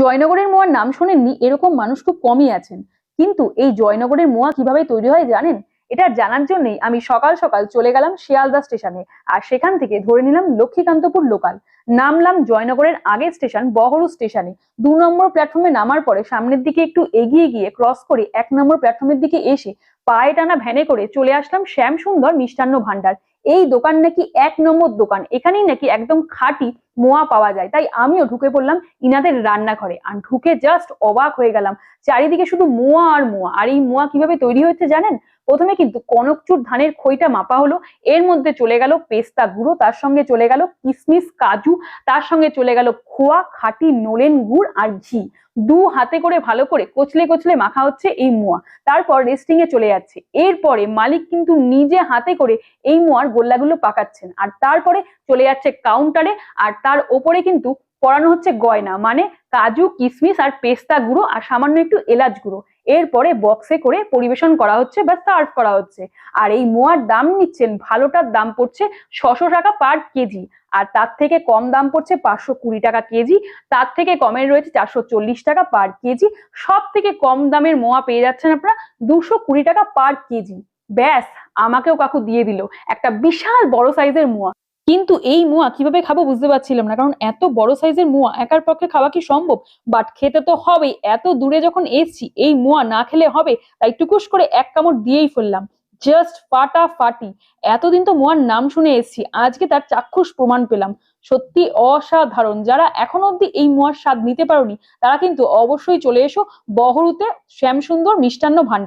জয়নগরের mower নাম শোনেননি, এরকম মানুষ খুব কমই আছেন। কিন্তু এই জয়নগরের মোয়া কীভাবে তৈরি হয় জানেন? এটা জানার জন্যই আমি সকাল সকাল চলে গেলাম শিয়ালদা স্টেশনে, আর সেখান থেকে ধরে নিলাম লক্ষ্মীকান্তপুর লোকাল নামলাম জয়নগরের আগের স্টেশন, বহরু স্টেশনে। দু নম্বর প্ল্যাটফর্মে নামার পরে সামনের দিকে একটু এগিয়ে গিয়ে ক্রস করে এক নম্বর প্ল্যাটফর্মের দিকে এসে পায়ে টানা ভ্যানে করে চলে আসলাম শ্যাম সুন্দর মিষ্টান্ন ভান্ডার এই দোকান নাকি এক নম্বর দোকান। এখানেই নাকি একদম খাঁটি মোয়া পাওয়া যায়। তাই আমিও ঢুকে পড়লাম ইনাদের রান্নাঘরে। আর ঢুকে জাস্ট অবাক হয়ে গেলাম। চারিদিকে শুধু মোয়া আর মোয়া। আর এই মোয়া কীভাবে তৈরি হচ্ছে জানেন? প্রথমে কিন্তু কনকচুর ধানের খইটা মাপা হলো, এর মধ্যে চলে গেল পেস্তা গুঁড়ো, তার সঙ্গে চলে গেল কিশমিশ কাজু, তার সঙ্গে চলে গেল খোয়া, খাঁটি নোলেন গুড় আর ঘি। দু হাতে করে ভালো করে কচলে কচলে মাখা হচ্ছে এই মোয়া। তারপর রেস্টিং এ চলে যাচ্ছে। এরপরে মালিক কিন্তু নিজে হাতে করে এই মোয়ার গোল্লাগুলো পাকাচ্ছেন। আর তারপরে চলে যাচ্ছে কাউন্টারে আর তার ওপরে কিন্তু পরানো হচ্ছে গয়না মানে কাজু কিশমিশ আর পেস্তা গুঁড়ো আর সামান্য একটু এলাচ গুঁড়ো। এরপরে বক্সে করে পরিবেশন করা হচ্ছে বা সার্ভ করা হচ্ছে। আর এই মোয়ার দাম নিচ্ছেন, ভালোটার দাম পড়ছে ছশো টাকা পার কেজি। আর তার থেকে কম দাম পড়ছে পাঁচশো কুড়ি টাকা কেজি। তার থেকে কমের রয়েছে চারশো চল্লিশ টাকা পার কেজি। সব থেকে কম দামের মোয়া পেয়ে যাচ্ছেন আপনারা দুশো কুড়ি টাকা পার কেজি। ব্যাস, আমাকেও কাকু দিয়ে দিল। একটা বিশাল বড় সাইজের মোয়া। কিন্তু এই মোয়া কীভাবে খাব বুঝতে পারছিলাম না। কারণ এত বড় সাইজের মোয়া একার পক্ষে খাওয়া কি সম্ভব? বাট খেতে তো হবেই। এত দূরে যখন এসছি, এই মোয়া না খেলে হবে, তাই টুকুস করে এক কামড় দিয়েই ফেললাম। জাস্ট ফাটা ফাটি এতদিন তো মোয়ার নাম শুনে এসছি, আজকে তার চাক্ষুষ প্রমাণ পেলাম। সত্যি অসাধারণ। যারা এখনও অব্দি এই মোয়ার স্বাদ নিতে পারোনি, তারা কিন্তু অবশ্যই চলে এসো বহরুতে শ্যামসুন্দর মিষ্টান্ন ভান্ডার